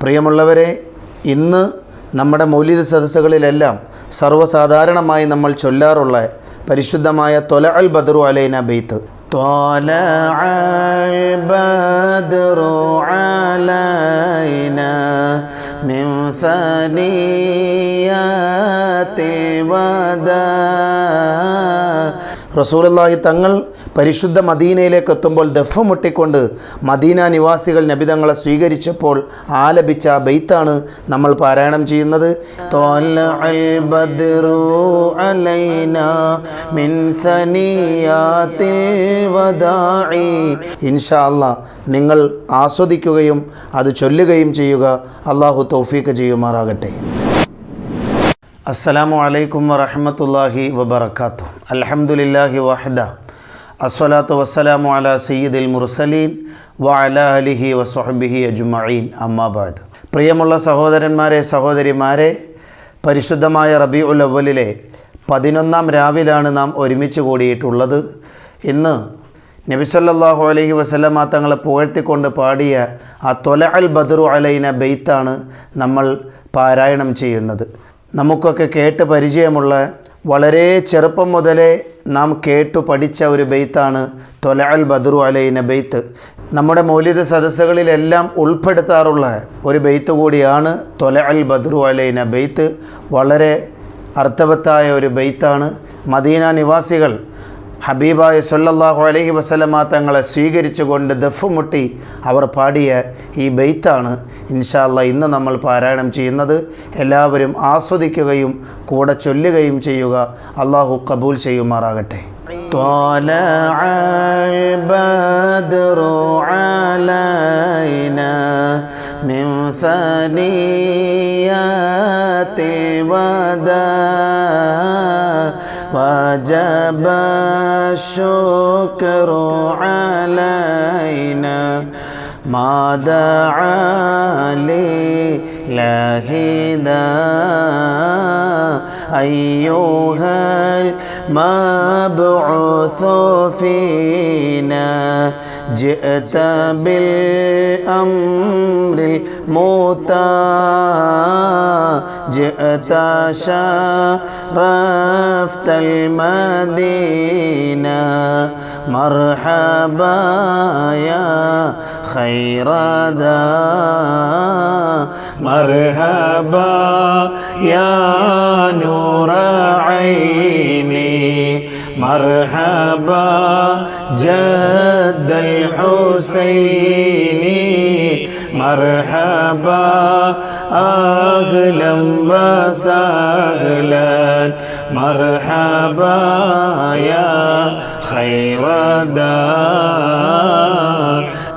പ്രിയമുള്ളവരെ ഇന്ന് നമ്മുടെ മൗലിക സദസ്സുകളിലെല്ലാം സർവ്വസാധാരണമായി നമ്മൾ ചൊല്ലാറുള്ള പരിശുദ്ധമായ തൊല അൽ ബദറു അലൈന ബെയ്ത്ത് طلع البدر علينا من ثنيات الوداع റസൂലുള്ളാഹി തങ്ങൾ പരിശുദ്ധ മദീനയിലേക്ക് എത്തുമ്പോൾ ദഫ മുട്ടിക്കൊണ്ട് മദീന നിവാസികൾ നബിതങ്ങളെ സ്വീകരിച്ചപ്പോൾ ആലപിച്ച ബെയ്ത്താണ് നമ്മൾ പാരായണം ചെയ്യുന്നത്. ഇൻഷാല്ല നിങ്ങൾ ആസ്വദിക്കുകയും അത് ചൊല്ലുകയും ചെയ്യുക. അള്ളാഹു തൗഫീക്ക് ചെയ്യുമാറാകട്ടെ. അസ്സലാമു അലൈക്കും വറഹമത്തല്ലാഹി വബർക്കാത്തു അലഹമുല്ലാഹി വഹദ. അസ്വലാത്തു വസ്സലാമു അല സയ്യിദിൽ മുർസലീൻ വ അല അലിഹി വസ്ഹബിഹി അജുമീൻ അമ്മാബാദ് പ്രിയമുള്ള സഹോദരന്മാരെ സഹോദരിമാരെ പരിശുദ്ധമായ റബി ഉൽ അവലിലെ പതിനൊന്നാം രാവിലാണ് നാം ഒരുമിച്ച് കൂടിയിട്ടുള്ളത്. ഇന്ന് നബിസല്ലാഹു അലഹി വസല്ലമ തങ്ങളെ പുകഴ്ത്തിക്കൊണ്ട് പാടിയ ആ തൊല അൽ ബദറു അലൈന ബെയ്ത്താണ് നമ്മൾ പാരായണം ചെയ്യുന്നത്. നമുക്കൊക്കെ കേട്ട് പരിചയമുള്ള വളരെ ചെറുപ്പം മുതലേ നാം കേട്ടു പഠിച്ച ഒരു ബെയ്ത്താണ് തൊല അൽ ബദറു അലൈന ബെയ്ത്ത്. നമ്മുടെ മൗലിക സദസ്സുകളിലെല്ലാം ഉൾപ്പെടുത്താറുള്ള ഒരു ബെയ്ത്ത് കൂടിയാണ് തൊല അൽ ബദറു അലൈന ബെയ്ത്ത്. വളരെ അർത്ഥവത്തായ ഒരു ബെയ്ത്താണ്. മദീന നിവാസികൾ ഹബീബായ സല്ലല്ലാഹു അലൈഹി വസല്ലമ തങ്ങളെ സ്വീകരിച്ചുകൊണ്ട് ദഫ് മുട്ടി അവർ പാടിയ ഈ ബെയ്ത്താണ് ഇൻഷാല്ല ഇന്ന് നമ്മൾ പാരായണം ചെയ്യുന്നത് എല്ലാവരും ആസ്വദിക്കുകയും കൂടെ ചൊല്ലുകയും ചെയ്യുക അള്ളാഹു കബൂൽ ചെയ്യുമാറാകട്ടെ طلع البدر علينا من ثنيات الوداع وجب الشكر علينا ما دعا لله أيها المبعوث فينا جئت بالأمر المطاع جئت شرفت المدينة. مرحبا يا خير ذا. مرحبا يا نور عيني. مرحبا جد الحسين مرحبا أهلا وسهلا. مرحبا يا خير دار.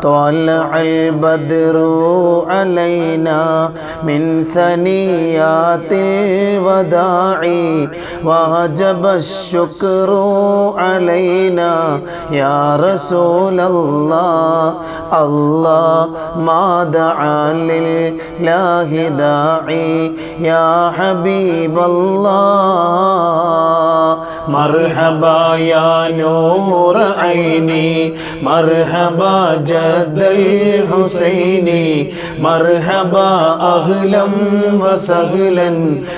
طلع البدر علينا من ثنيات الوداع وجب الشكر علينا. يا رسول الله الله ما دعا لله داعي. يا حبيب الله مرحبا يا نور عيني. مرحبا جد الحسين مرحبا أهلا وسهلا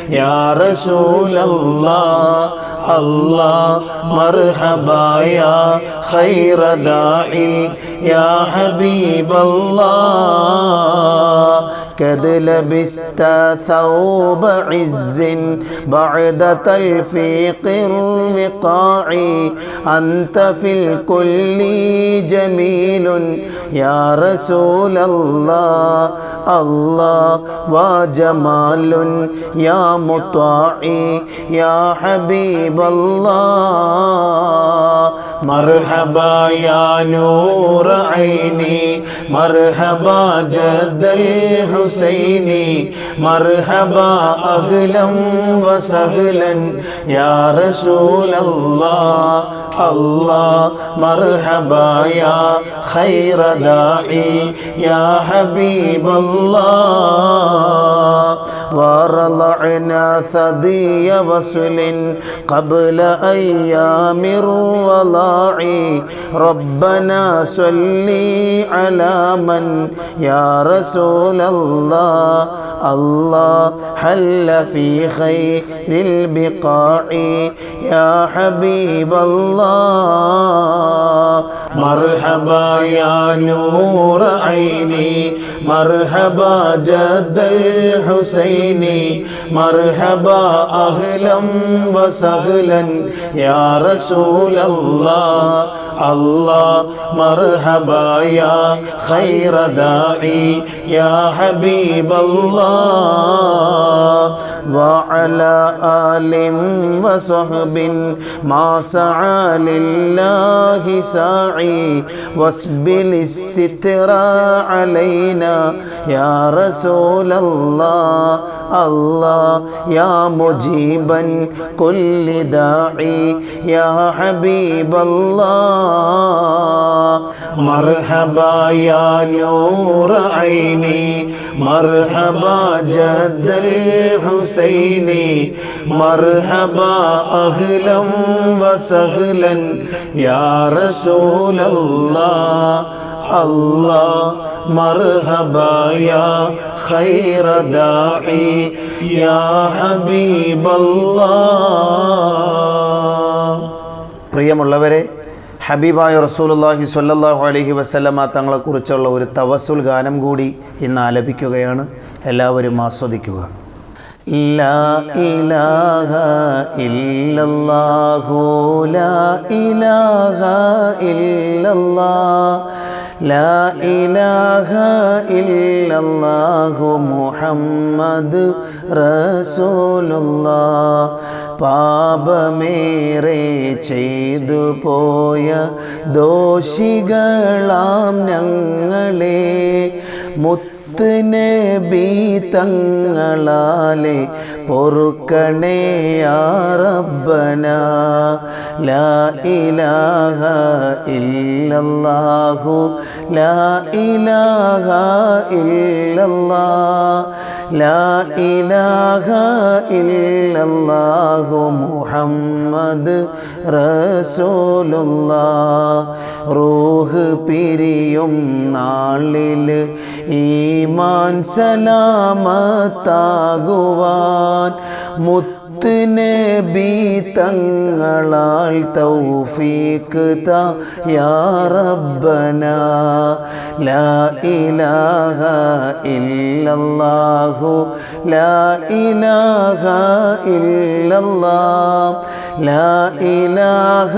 يا رسول الله الله مرحبا يا خير داعي يا حبيب الله قد لبست ثوب عز بعد تلفيق الوقاع أنت في الكل جميل يا رسول الله. الله وجمال يا مطاع يا حبيب الله. مرحبا يا نور عيني مرحبا جد الحسين مرحبا أهلا وسهلا يا رسول الله الله مرحبا يا خير داعي يا حبيب الله ورضعنا ثدي وصل قبل أيام الرضاع ربنا صل على من يا رسول الله. الله حل في خير البقاع. يا حبيب الله. مرحبا يا نور عيني مرحبا جد الحسين مرحبا أهلا وسهلا يا رسول الله الله مرحبا يا خير داعي يا حبيب الله وعلى آل وصحب ما سعى لله ساعي واسبل الستر علينا يا رسول الله الله يا مجيبا كل داعي يا حبيب الله مرحبا يا نور عيني مرحبا جد الحسين مرحبا أهلا وسهلا يا رسول الله الله مرحبا يا خير داعي يا حبيب الله പ്രിയമുള്ളവരെ ഹബീബായ റസൂലുള്ളാഹി സ്വല്ലല്ലാഹു അലൈഹി വസല്ലമ തങ്ങളെക്കുറിച്ചുള്ള ഒരു തവസുൽ ഗാനം കൂടി ഇന്ന് ആലപിക്കുകയാണ്. എല്ലാവരും ആസ്വദിക്കുക. ലാ ഇലാഹ ഇല്ലല്ലാഹു ലാ ഇലാഹ ഇല്ലല്ലാഹ് ലാ ഇലാഹ മുഹമ്മദ് റസൂലുള്ളാഹ്. പാപമേറെ ചെയ്തു പോയ ദോഷികളാം ഞങ്ങളെ. മുത്ത് നബി തങ്ങളാലെ പൊറുക്കണേ യാ റബ്ബന. ലാ ഇലാഹ ഇല്ലല്ലാഹു. ലാ ഇലാഹ ഇല്ലല്ലാഹ് ഇല്ലല്ലാഹു മുഹമ്മദ് റസൂലുള്ള റൂഹ് പിരിയും നാളിൽ ഈമാൻ സലാമത്താകുവാൻ മുത്ത് നബി തങ്ങളാൽ തൗഫീഖ് താ യാ റബ്ബന. ലാ ഇലാഹ ഇല്ലല്ലാഹു ലാ ഇലാഹ ഇല്ലല്ലാഹ് ലാ ഇലാഹ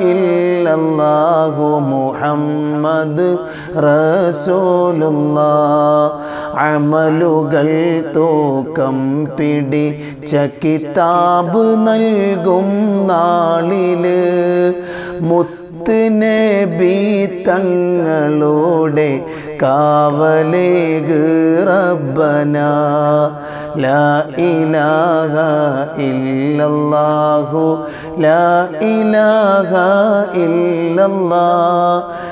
ഇല്ലല്ലാഹു മുഹമ്മദ് റസൂലുള്ളാഹ്. അമലുകൾ തൂക്കം പിടിച്ച കിതാബ് നൽകും നാളിൽ. മുത്ത് നബി തങ്ങളുടെ കാവലേഗ് റബ്ബന. ലാ ഇലാഹ ഇല്ലല്ലാഹു. ലാ ഇലാഹ ഇല്ലല്ലാഹ്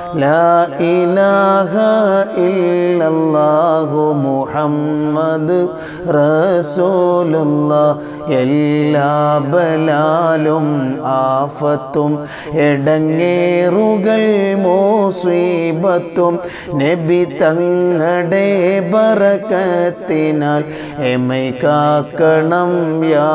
ഇല്ലല്ലാഹു മുഹമ്മദ് റസൂലുള്ള എല്ലാ ബലാലും ആഫത്തും എടങ്ങേറുകൾ മോസീബത്തും. നബി തങ്ങളുടെ ബറക്കത്തിനാൽ എമൈ കാക്കണം യാ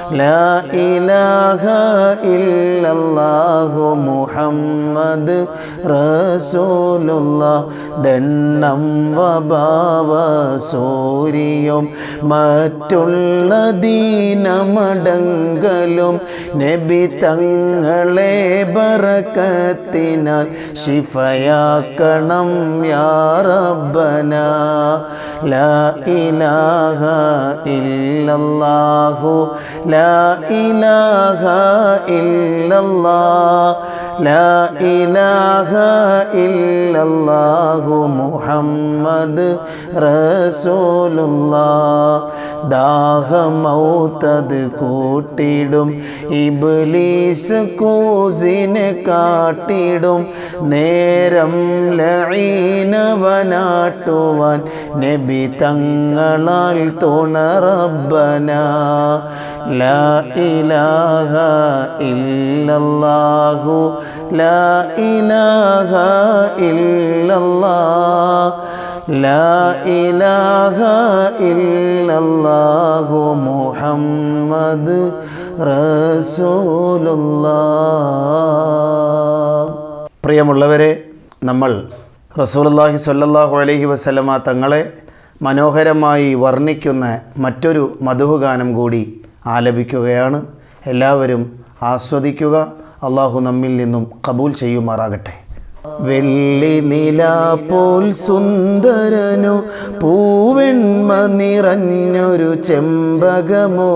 ഇല്ലല്ലാഹു മുഹമ്മദ് റസൂലുള്ള. ദണ്ണം വഭാവ സൂര്യം മറ്റുള്ള ദീനമടങ്കലും നബി തങ്ങളെ ബറക്കത്തിനാൽ ശിഫയാക്കണം യാറബന ലാ ഇലാഹ ഇല്ലല്ലാഹു ലാ ലാ ഇലാഹ ഇല്ലല്ലാഹു. മുഹമ്മദ് റസൂലുള്ളാഹ്. ദാഹമൗത്തത് കൂട്ടിടും ഇബ്ലീസ് കൂസിനെ കാട്ടിടും. നേരം ലഴീനവനാട്ടുവാൻ നബി തങ്ങളാൽ തുണറബന ലാ ഇലാഹ ഇല്ലല്ലാഹു ലാ ഇലാഹ ഇല്ലല്ലാഹ് ലാ ഇലാഹ ഇല്ലല്ലാഹു മുഹമ്മദ് റസൂലുള്ളാഹ്. പ്രിയമുള്ളവരെ നമ്മൾ റസൂലുള്ളാഹി സ്വല്ലല്ലാഹു അലൈഹി വസല്ലമ തങ്ങളെ മനോഹരമായി വർണിക്കുന്ന മറ്റൊരു മധുഗാനം കൂടി ആലപിക്കുകയാണ്. എല്ലാവരും ആസ്വദിക്കുക. അള്ളാഹു നമ്മിൽ നിന്നും കബൂൽ ചെയ്യുമാറാകട്ടെ. വെള്ളി നില പോൽ സുന്ദരനു പൂവെൺമ നിറഞ്ഞൊരു ചെമ്പകമോ?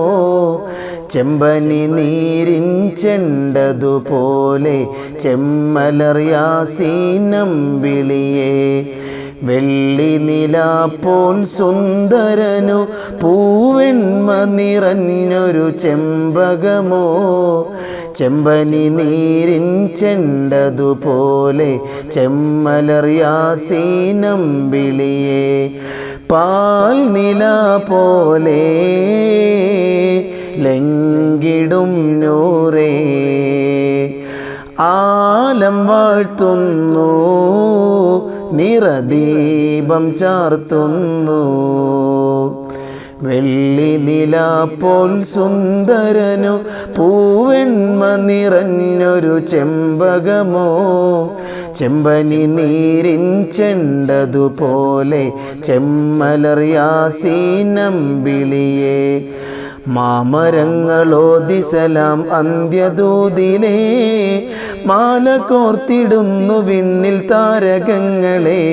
ചെമ്പനി നീരിൻ ചെണ്ടതുപോലെ ചെമ്മലറിയാസീനം വിളിയേ. വെള്ളി നിലാപ്പോൻ സുന്ദരനു പൂവെൺമ നിറഞ്ഞൊരു ചെമ്പകമോ? ചെമ്പനി നീരിൻ ചെണ്ടതുപോലെ ചെമ്മലറിയാസീനം വിളിയെ. പാൽ നില പോലെ ലങ്കിടും നൂറേ. ആലം വാഴ്ത്തുന്നു നിറദീപം ചാർത്തുന്നു. വെള്ളി നില പോൽ സുന്ദരനു പൂവെൺമ നിറഞ്ഞൊരു ചെമ്പകമോ. ചെമ്പനി നീരിൻ ചെണ്ടതുപോലെ ചെമ്മലറിയാസീനം വിളിയേ മാമരങ്ങളോദിസലാം അന്ത്യദൂതിനെ മാല കോർത്തിടുന്നു വിണ്ണിൽ താരകങ്ങളെ.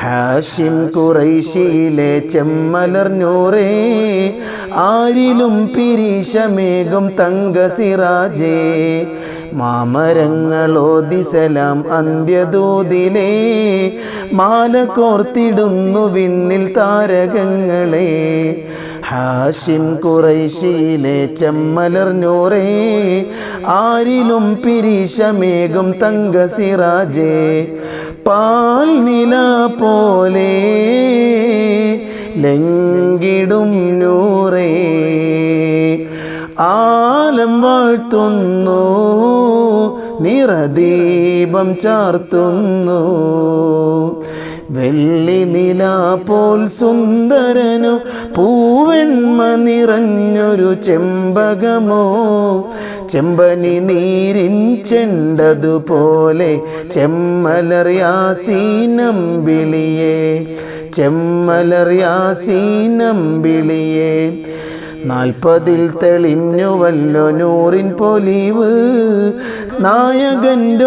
ഹാഷിം കുറൈശിയിലെ ചെമ്മലർഞ്ഞോറേ ആരിലും പിരീശമേഘം തങ്കസിറാജേ. മാമരങ്ങളോദിസലാം അന്ത്യദൂതിനെ മാല കോർത്തിടുന്നു വിണ്ണിൽ താരകങ്ങളെ. ഹാഷിം കുറൈശിയിലെ ചെമ്മലർന്നൂറേ ആരിലും പിരീശമേഘം തങ്കസിറാജേ പാൽ നില പോലെ ലങ്കിടും നൂറേ ആലം വാഴ്ത്തുന്നു നിറദീപം ചാർത്തുന്നു. വെള്ളി നില പോൽ സുന്ദരനു പൂവെൺമ നിറഞ്ഞൊരു ചെമ്പകമോ? ചെമ്പനി നീരിൻ ചെണ്ടതുപോലെ ചെമ്മലറിയാസീനം വിളിയേ ചെമ്മലറിയാസീനം വിളിയേ. നാൽപ്പതിൽ തെളിഞ്ഞുവല്ലോ നൂറിൻ പൊലിവ്. നായകന്റെ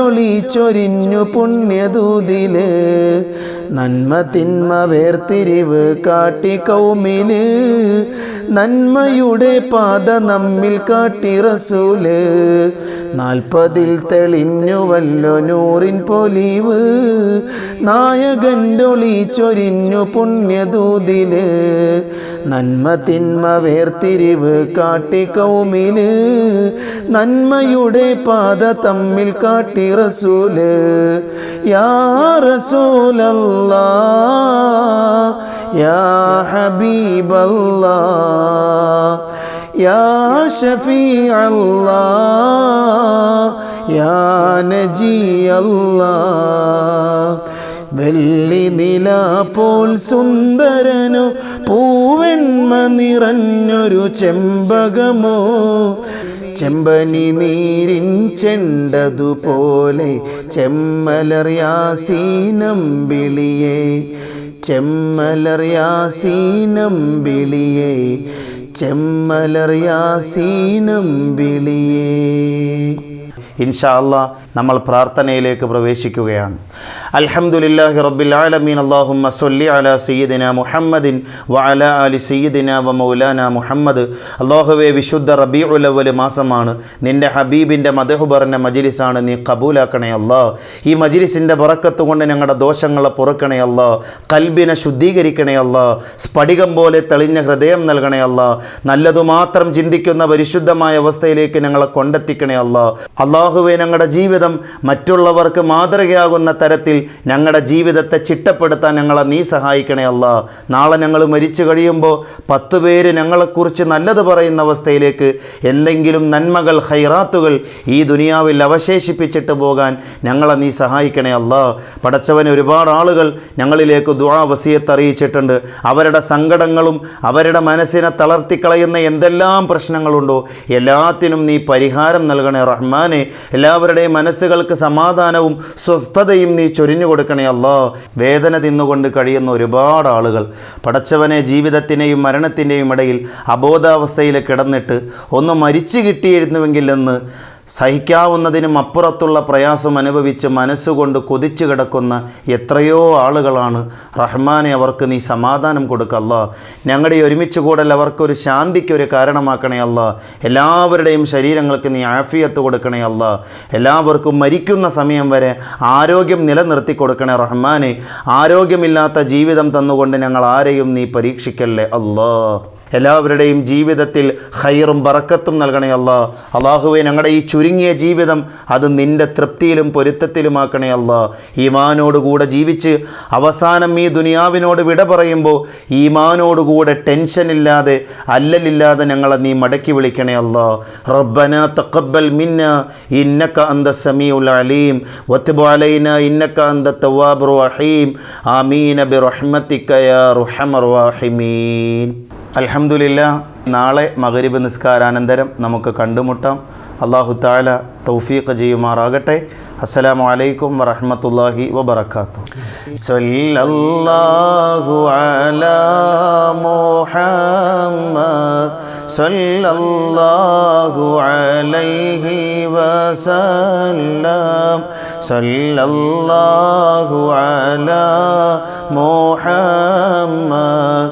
ചൊരിഞ്ഞു പുണ്യദൂതിൽ. നന്മ തിന്മ വേർതിരിവ് കാട്ടി കൗമിൽ. നന്മയുടെ പാത നമ്മിൽ കാട്ടി റസൂൽ. നാൽപ്പതിൽ തെളിഞ്ഞുവല്ലോ നൂറിൻ പൊലിവ്. നായകൻ ചൊരിഞ്ഞു പുണ്യദൂതിൽ. നന്മ തിന്മ വേർതിരിവ് കാട്ടി കൗമിൽ നന്മയുടെ പാത തമ്മിൽ കാട്ടി റസൂൽ. യാ റസൂലല്ലാ യാ ഹബീബല്ലാ യാ ഷഫീഅല്ലാ യാ നജിയല്ലാ വെള്ളി നില പോൽ സുന്ദരനു പൂവെൺമ നിറഞ്ഞൊരു ചെമ്പകമോ? ചെമ്പനി നീരിൻ ചെണ്ടതുപോലെ ചെമ്മലറിയാസീനം വിളിയെ. ചെമ്മലറിയാസീനം വിളിയെ. ചെമ്മലറിയാസീനം വിളിയേ. ഇൻഷാ അല്ലാ നമ്മൾ പ്രാർത്ഥനയിലേക്ക് പ്രവേശിക്കുകയാണ്. അൽഹംദുലില്ലാഹി റബ്ബിൽ ആലമീൻ. അല്ലാഹുമ്മ സൊല്ലി അലാ സയ്യിദിന മുഹമ്മദിൻ വ അലാ ആലി സയ്യിദിന വ മൗലാന മുഹമ്മദ്. അല്ലാഹുവേ വിശുദ്ധ റബീഉൽ ഉലവൽ മാസമാണ്. നിന്റെ ഹബീബിന്റെ മദഹു പറഞ്ഞ മജ്ലിസാണ് നീ കബൂലാക്കണേ അല്ലാ. ഈ മജിലിസിന്റെ പുറക്കത്ത് കൊണ്ട് ഞങ്ങളുടെ ദോഷങ്ങളെ പുറക്കണേ അല്ലാ. കൽബിനെ ശുദ്ധീകരിക്കണേ അല്ലാ. സ്ഫടികം പോലെ തെളിഞ്ഞ ഹൃദയം നൽകണേ അല്ലാ. നല്ലതു മാത്രം ചിന്തിക്കുന്ന പരിശുദ്ധമായ അവസ്ഥയിലേക്ക് ഞങ്ങളെ കൊണ്ടെത്തിക്കണേ അല്ലാ. അള്ളാഹുവെ ഞങ്ങളുടെ ജീവിതം മറ്റുള്ളവർക്ക് മാതൃകയാകുന്ന തരത്തിൽ ഞങ്ങളുടെ ജീവിതത്തെ ചിട്ടപ്പെടുത്താൻ ഞങ്ങളെ നീ സഹായിക്കണേ അല്ല. നാളെ ഞങ്ങൾ മരിച്ചു കഴിയുമ്പോൾ പത്ത് പേര് ഞങ്ങളെക്കുറിച്ച് നല്ലത് പറയുന്ന അവസ്ഥയിലേക്ക് എന്തെങ്കിലും നന്മകൾ ഹൈറാത്തുകൾ ഈ ദുനിയാവിൽ അവശേഷിപ്പിച്ചിട്ട് പോകാൻ ഞങ്ങളെ നീ സഹായിക്കണേ അല്ല. പടച്ചവന് ഒരുപാട് ആളുകൾ ഞങ്ങളിലേക്ക് ദുആ വസിയത്ത് അറിയിച്ചിട്ടുണ്ട്. അവരുടെ സങ്കടങ്ങളും അവരുടെ മനസ്സിനെ തളർത്തിക്കളയുന്ന എന്തെല്ലാം പ്രശ്നങ്ങളുണ്ടോ എല്ലാത്തിനും നീ പരിഹാരം നൽകണേ റഹ്മാനെ. എല്ലാവരുടെയും മനസ്സുകൾക്ക് സമാധാനവും സ്വസ്ഥതയും നീ ചൊരിഞ്ഞു കൊടുക്കണേ അല്ലോ. വേദന തിന്നുകൊണ്ട് കഴിയുന്ന ഒരുപാട് ആളുകൾ പടച്ചവനെ ജീവിതത്തിന്റെയും മരണത്തിന്റെയും ഇടയിൽ അബോധാവസ്ഥയിൽ കിടന്നിട്ട് ഒന്ന് മരിച്ചു കിട്ടിയിരുന്നുവെങ്കിൽ എന്ന് സഹിക്കാവുന്നതിനും അപ്പുറത്തുള്ള പ്രയാസം അനുഭവിച്ച് മനസ്സുകൊണ്ട് കൊതിച്ചു കിടക്കുന്ന എത്രയോ ആളുകളാണ് റഹ്മാനെ അവർക്ക് നീ സമാധാനം കൊടുക്കല്ല ഞങ്ങളുടെ ഒരുമിച്ച് കൂടൽ അവർക്കൊരു ശാന്തിക്ക് ഒരു കാരണമാക്കണേ അല്ല. എല്ലാവരുടെയും ശരീരങ്ങൾക്ക് നീ ആഫിയത്ത് കൊടുക്കണേ അല്ല. എല്ലാവർക്കും മരിക്കുന്ന സമയം വരെ ആരോഗ്യം നിലനിർത്തി കൊടുക്കണേ റഹ്മാനെ. ആരോഗ്യമില്ലാത്ത ജീവിതം തന്നുകൊണ്ട് ഞങ്ങൾ ആരെയും നീ പരീക്ഷിക്കല്ലേ അല്ലാ. എല്ലാവരുടെയും ജീവിതത്തിൽ ഹൈറും ബറക്കത്തും നൽകണേ അല്ല. അള്ളാഹുവെ ഞങ്ങളുടെ ഈ ചുരുങ്ങിയ ജീവിതം അത് നിന്റെ തൃപ്തിയിലും പൊരുത്തത്തിലുമാക്കണേ അല്ല. ഈമാനോടുകൂടെ ജീവിച്ച് അവസാനം ഈ ദുനിയാവിനോട് വിട പറയുമ്പോൾ ഈമാനോടുകൂടെ ടെൻഷനില്ലാതെ അല്ലലില്ലാതെ ഞങ്ങളെ നീ മടക്കി വിളിക്കണേ അല്ല. റബ്ബന തക്കബൽ മിന്ന ഇന്നക്ക അന്ത സമീഉൽ അലീം. വത്ബ് അലൈന ഇന്നക അന്ത തവാബ് റഹീം. ആമീന ബിറഹ്മതിക യാ വാഹിമീൻ. റഹീമീൻ അൽഹംദുലില്ല നാളെ മകരിബ് നിസ്കാരാനന്തരം നമുക്ക് കണ്ടുമുട്ടാം. അള്ളാഹു താല തൗഫീഖ് ചെയ്യുമാറാകട്ടെ. അസ്സലാമു അലൈക്കും വറഹ്മത്തുള്ളാഹി വബർക്കാത്തു സല്ലല്ലാഹു അലാ മുഹമ്മദ് സല്ലല്ലാഹു അലൈഹി വസല്ലം. സല്ലല്ലാഹു അലാ മുഹമ്മദ്